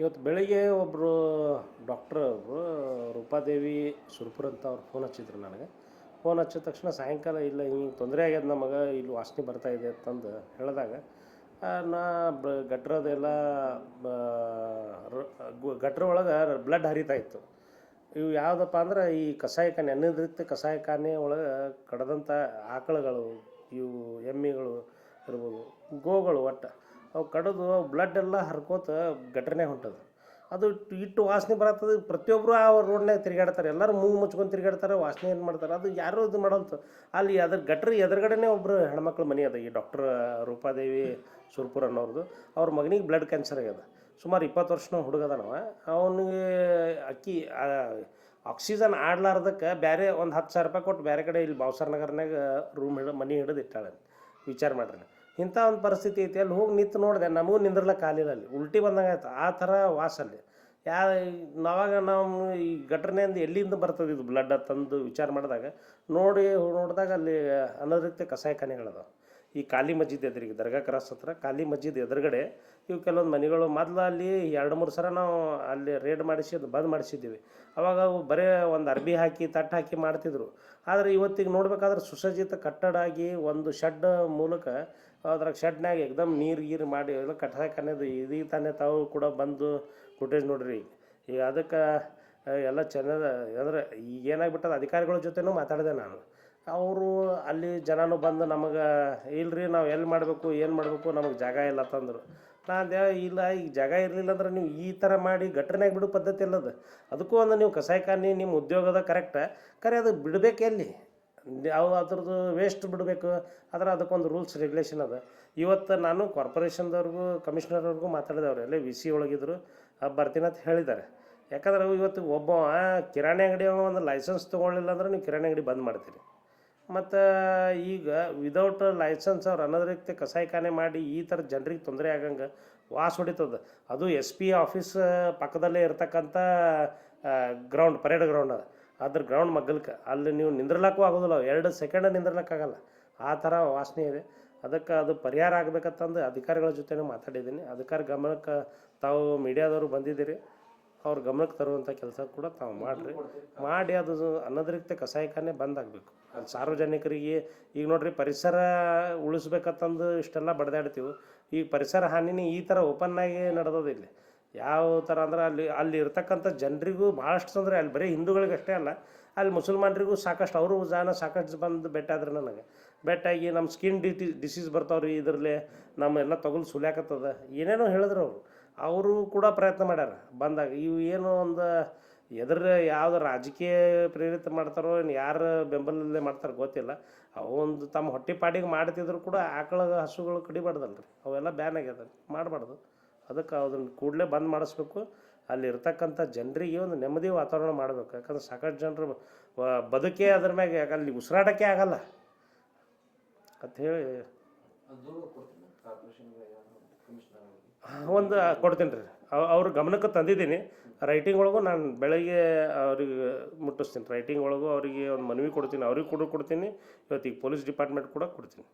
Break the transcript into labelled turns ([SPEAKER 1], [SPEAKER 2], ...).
[SPEAKER 1] ಇವತ್ತು ಬೆಳಿಗ್ಗೆ ಒಬ್ಬರು ಡಾಕ್ಟ್ರ್ ಒಬ್ಬರು ರೂಪಾದೇವಿ ಸುರ್ಪುರ್ ಅಂತ ಅವ್ರು ಫೋನ್ ಹಚ್ಚಿದ್ರು ನನಗೆ. ಫೋನ್ ಹಚ್ಚಿದ ತಕ್ಷಣ ಸಾಯಂಕಾಲ ಇಲ್ಲ, ಹಿಂಗೆ ತೊಂದರೆ ಆಗ್ಯದ ನಮಗೆ ಇಲ್ಲಿ ವಾಸನೆ ಬರ್ತಾ ಇದೆ ಅಂತಂದು ಹೇಳಿದಾಗ ನಾ ಬ, ಗಟ್ರದೆಲ್ಲ ಗಟ್ರ ಒಳಗೆ ಬ್ಲಡ್ ಹರಿತಾ ಇತ್ತು. ಇವು ಯಾವುದಪ್ಪ ಅಂದ್ರೆ ಈ ಕಷಾಯಖಾನೆ ಅನ್ನದ್ರಿಕ್ತ ಕಷಾಯಖಾನೆ ಒಳಗೆ ಕಡದಂಥ ಆಕಳುಗಳು, ಇವು ಎಮ್ಮೆಗಳು ಇರ್ಬೋದು, ಗೋಗಳು ಒಟ್ಟು. ಅವು ಕಡಿದು ಬ್ಲಡ್ ಎಲ್ಲ ಹರ್ಕೋತ ಗಟ್ರನೇ ಹೊಂಟದ. ಅದು ಇಟ್ಟು ವಾಸನೆ ಬರತ್ತದ ಪ್ರತಿಯೊಬ್ಬರು ಆ ರೋಡ್ನಾಗ ತಿರುಗಾಡ್ತಾರೆ. ಎಲ್ಲರೂ ಮೂಗು ಮುಚ್ಕೊಂಡು ತಿರುಗಾಡ್ತಾರೆ, ವಾಸನೆ ಏನು ಮಾಡ್ತಾರೆ? ಅದು ಯಾರೂ ಇದು ಮಾಡೋಂಥ ಅಲ್ಲಿ ಅದ್ರ ಗಟ್ರಿ ಎದುರುಗಡೆನೇ ಒಬ್ಬರು ಹೆಣ್ಮಕ್ಳ ಮನೆ ಅದ. ಈ ಡಾಕ್ಟ್ರ್ ರೂಪಾದೇವಿ ಸುರ್ಪುರ್ ಅನ್ನೋರ್ದು, ಅವ್ರ ಮಗನಿಗೆ ಬ್ಲಡ್ ಕ್ಯಾನ್ಸರ್ ಆಗ್ಯದ. ಸುಮಾರು ಇಪ್ಪತ್ತು ವರ್ಷನ ಹುಡುಗದನವ. ಅವನಿಗೆ ಅಕ್ಕಿ ಆಕ್ಸಿಜನ್ ಆಡ್ಲಾರ್ದಕ್ಕೆ ಬೇರೆ ಒಂದು ಹತ್ತು ಸಾವಿರ ರೂಪಾಯಿ ಕೊಟ್ಟು ಬೇರೆ ಕಡೆ ಇಲ್ಲಿ ಬಾವ್ಸರ್ ನಗರ್ನಾಗ ರೂಮ್ ಹಿಡ, ಮನೆ ಹಿಡಿದು ಇಟ್ಟಾಳೆ ವಿಚಾರ ಮಾಡ್ರಿ. ಇಂಥ ಒಂದು ಪರಿಸ್ಥಿತಿ ಐತಿ, ಅಲ್ಲಿ ಹೋಗಿ ನಿಂತು ನೋಡಿದೆ ನಮಗೂ ನಿಂದ್ರಲಕ್ಕೆ ಕಾಲಿಲ್ಲ ಅಲ್ಲಿ. ಉಲ್ಟಿ ಬಂದಂಗೆ ಆಯ್ತು, ಆ ಥರ ವಾಸ ಅಲ್ಲಿ. ಯಾ, ನಾವಾಗ ನಾವು ಈ ಘಟನೆಯಿಂದ ಎಲ್ಲಿಂದ ಬರ್ತದೆ ಇದು ಬ್ಲಡ್ ತಂದು ವಿಚಾರ ಮಾಡಿದಾಗ, ನೋಡಿ ನೋಡಿದಾಗ ಅಲ್ಲಿ ಅನಧಿಕೃತ ಕಸಾಯಖಾನೆಗಳದಾವ ಈ ಕಾಲಿ ಮಸ್ಜಿದ್ ಎದುರಿಗೆ, ದರ್ಗಾ ಕ್ರಾಸ್ ಹತ್ರ ಕಾಲಿ ಮಸ್ಜಿದ್ ಎದುರುಗಡೆ ಇವು ಕೆಲವೊಂದು ಮನೆಗಳು, ಮೊದಲು ಅಲ್ಲಿ ಎರಡು ಮೂರು ಸಲ ನಾವು ಅಲ್ಲಿ ರೇಡ್ ಮಾಡಿಸಿ ಅದು ಬಂದ್ ಮಾಡಿಸಿದ್ದೀವಿ. ಅವಾಗ ಅವು ಬರೀ ಒಂದು ಅರ್ಬಿ ಹಾಕಿ ತಟ್ಟು ಹಾಕಿ ಮಾಡ್ತಿದ್ರು. ಆದರೆ ಇವತ್ತಿಗೆ ನೋಡಬೇಕಾದ್ರೆ ಸುಸಜ್ಜಿತ ಕಟ್ಟಡ ಆಗಿ ಒಂದು ಶೆಡ್ ಮೂಲಕ ಅದ್ರಾಗ ಶೆಡ್ನಾಗ ಎಕ್ದಮ್ ನೀರು ಗೀರು ಮಾಡಿ ಎಲ್ಲ ಕಟ್ಟಕನ್ನದು ಇದೀಗ ತಾನೇ ತಾವು ಕೂಡ ಬಂದು ಫುಟೇಜ್ ನೋಡ್ರಿ. ಈಗ ಅದಕ್ಕೆ ಎಲ್ಲ ಚೆನ್ನದ, ಅಂದ್ರೆ ಈಗ ಏನಾಗ್ಬಿಟ್ಟದ ಅಧಿಕಾರಿಗಳ ಜೊತೆನೂ ಮಾತಾಡಿದೆ ನಾನು. ಅವರು ಅಲ್ಲಿ ಜನನು ಬಂದು ನಮಗೆ, ಇಲ್ರಿ ನಾವು ಎಲ್ಲಿ ಮಾಡಬೇಕು, ಏನು ಮಾಡಬೇಕು ನಮಗೆ ಜಾಗ ಇಲ್ಲ ತಂದರು. ನಾನು ಇಲ್ಲ, ಈಗ ಜಾಗ ಇರಲಿಲ್ಲ ಅಂದ್ರೆ ನೀವು ಈ ಥರ ಮಾಡಿ ಘಟನೆಗೆ ಬಿಡೋ ಪದ್ಧತಿ ಇಲ್ಲದ. ಅದಕ್ಕೂ ಒಂದು ನೀವು ಕಸಾಯಖಾನೆ ನಿಮ್ಮ ಉದ್ಯೋಗದ ಕರೆಕ್ಟ್ ಖರೆ ಅದು ಬಿಡಬೇಕೆಲ್ಲಿ ಯಾವ ಅದ್ರದ್ದು ವೇಸ್ಟ್ ಬಿಡಬೇಕು. ಆದ್ರೆ ಅದಕ್ಕೊಂದು ರೂಲ್ಸ್ ರೆಗ್ಯುಲೇಷನ್ ಅದ. ಇವತ್ತು ನಾನು ಕಾರ್ಪೊರೇಷನ್ದವ್ರಿಗೂ ಕಮಿಷನರ್ವ್ರಿಗೂ ಮಾತಾಡಿದವ್ರು ಎಲ್ಲೇ ವಿ ಸಿ ಒಳಗಿದ್ರು. ಬರ್ತೀನಿ ಅಂತ ಹೇಳಿದ್ದಾರೆ. ಯಾಕಂದ್ರೆ ಇವತ್ತು ಒಬ್ಬ ಕಿರಾಣಿ ಅಂಗಡಿ ಒಂದು ಲೈಸೆನ್ಸ್ ತೊಗೊಳ್ಳಿಲ್ಲ ಅಂದ್ರೆ ನೀವು ಕಿರಾಣಿ ಅಂಗಡಿ ಬಂದ್ ಮಾಡ್ತೀರಿ. ಮತ್ತು ಈಗ ವಿದೌಟ್ ಲೈಸೆನ್ಸ್ ಅವ್ರು ಅನಧಿಕೃತ ಕಸಾಯಿಖಾನೆ ಮಾಡಿ ಈ ಥರ ಜನರಿಗೆ ತೊಂದರೆ ಆಗಂಗೆ ವಾಸ ಹೊಡಿತದ. ಅದು ಎಸ್ ಪಿ ಆಫೀಸ್ ಪಕ್ಕದಲ್ಲೇ ಇರ್ತಕ್ಕಂಥ ಗ್ರೌಂಡ್ ಪರೇಡ್ ಗ್ರೌಂಡ್ ಅದ. ಅದ್ರ ಗ್ರೌಂಡ್ ಮಗ್ಗಲ್ಕೆ ಅಲ್ಲಿ ನೀವು ನಿಂದ್ರಲಕ್ಕೂ ಆಗೋದಿಲ್ಲ, ಎರಡು ಸೆಕೆಂಡ್ ನಿಂದ್ರಲಕ್ಕಾಗಲ್ಲ. ಆ ಥರ ವಾಸನೆ ಇದೆ. ಅದಕ್ಕೆ ಅದು ಪರಿಹಾರ ಆಗ್ಬೇಕಂತಂದು ಅಧಿಕಾರಿಗಳ ಜೊತೆನೂ ಮಾತಾಡಿದ್ದೀನಿ. ಅಧಿಕಾರಿ ಗಮನಕ್ಕೆ ತಾವು ಮೀಡಿಯಾದವರು ಬಂದಿದ್ದೀರಿ. ಅವ್ರ ಗಮನಕ್ಕೆ ತರುವಂಥ ಕೆಲಸ ಕೂಡ ತಾವು ಮಾಡಿರಿ. ಮಾಡಿ ಅದು ಅನಧಿಕೃತ ಕಸಾಯಿಖಾನೆ ಬಂದಾಗಬೇಕು. ಅದು ಸಾರ್ವಜನಿಕರಿಗೆ ಈಗ ನೋಡ್ರಿ ಪರಿಸರ ಉಳಿಸ್ಬೇಕಂತಂದು ಇಷ್ಟೆಲ್ಲ ಬಡ್ದಾಡ್ತೀವಿ. ಈಗ ಪರಿಸರ ಹಾನಿನೇ ಈ ಥರ ಓಪನ್ನಾಗಿ ನಡೆದೋದಿಲ್ಲ. ಯಾವ ಥರ ಅಂದ್ರೆ ಅಲ್ಲಿ ಅಲ್ಲಿ ಇರ್ತಕ್ಕಂಥ ಜನರಿಗೂ ಭಾಳಷ್ಟು ತೊಂದರೆ. ಅಲ್ಲಿ ಬರೀ ಹಿಂದೂಗಳಿಗಷ್ಟೇ ಅಲ್ಲ, ಅಲ್ಲಿ ಮುಸಲ್ಮಾನರಿಗೂ ಸಾಕಷ್ಟು ಅವರು ಜಾನ ಸಾಕಷ್ಟು ಬಂದು ಬೆಟ್ಟಾದ್ರೆ ನನಗೆ. ಬೆಟ್ಟಾಗಿ ನಮ್ಮ ಸ್ಕಿನ್ ಡಿಟಿ ಡಿಸೀಸ್ ಬರ್ತಾವ್ರಿ ಇದರಲ್ಲಿ ನಮ್ಮೆಲ್ಲ ತಗೊಲ್ ಸುಲ್ಯಾಕತ್ತದ. ಏನೇನೋ ಹೇಳಿದ್ರು ಅವರು. ಅವರು ಕೂಡ ಪ್ರಯತ್ನ ಮಾಡ್ಯಾರ. ಬಂದಾಗ ಇವು ಏನು ಒಂದು ಎದ್ರ ಯಾವುದು ರಾಜಕೀಯ ಪ್ರೇರಿತ ಮಾಡ್ತಾರೋ ಏನು ಯಾರು ಬೆಂಬಲದಲ್ಲೇ ಮಾಡ್ತಾರೋ ಗೊತ್ತಿಲ್ಲ. ಅವೊಂದು ತಮ್ಮ ಹೊಟ್ಟೆ ಪಾಡಿಗೆ ಮಾಡ್ತಿದ್ರು ಕೂಡ ಆಕಳ ಹಸುಗಳು ಕಡಿಬಾರ್ದಲ್ರಿ. ಅವೆಲ್ಲ ಬ್ಯಾನ್ ಆಗ್ಯದ. ಮಾಡಬಾರ್ದು. ಅದಕ್ಕೆ ಅದನ್ನು ಕೂಡಲೇ ಬಂದ್ ಮಾಡಿಸ್ಬೇಕು. ಅಲ್ಲಿ ಇರ್ತಕ್ಕಂಥ ಜನರಿಗೆ ಒಂದು ನೆಮ್ಮದಿ ವಾತಾವರಣ ಮಾಡಬೇಕು. ಯಾಕಂದ್ರೆ ಸಾಕಷ್ಟು ಜನರು ಬದುಕೇ ಅದ್ರ ಮ್ಯಾಗೆ ಅಲ್ಲಿ ಉಸಿರಾಡೋಕ್ಕೆ ಆಗಲ್ಲ. ಅಂತ ಹೇಳಿ. ಒಂದು ಕೊಡ್ತೀನಿ ರೀ. ಅವ್ರ ಗಮನಕ್ಕೆ ತಂದಿದ್ದೀನಿ. ರೈಟಿಂಗ್ ಒಳಗೂ ನಾನು ಬೆಳಗ್ಗೆ ಅವ್ರಿಗೆ ಮುಟ್ಟಿಸ್ತೀನಿ. ರೈಟಿಂಗ್ ಒಳಗೂ ಅವರಿಗೆ ಒಂದು ಮನವಿ ಕೊಡ್ತೀನಿ. ಅವ್ರಿಗೆ ಕೂಡ ಕೊಡ್ತೀನಿ. ಇವತ್ತಿಗೆ ಪೊಲೀಸ್ ಡಿಪಾರ್ಟ್ಮೆಂಟ್ ಕೂಡ ಕೊಡ್ತೀನಿ.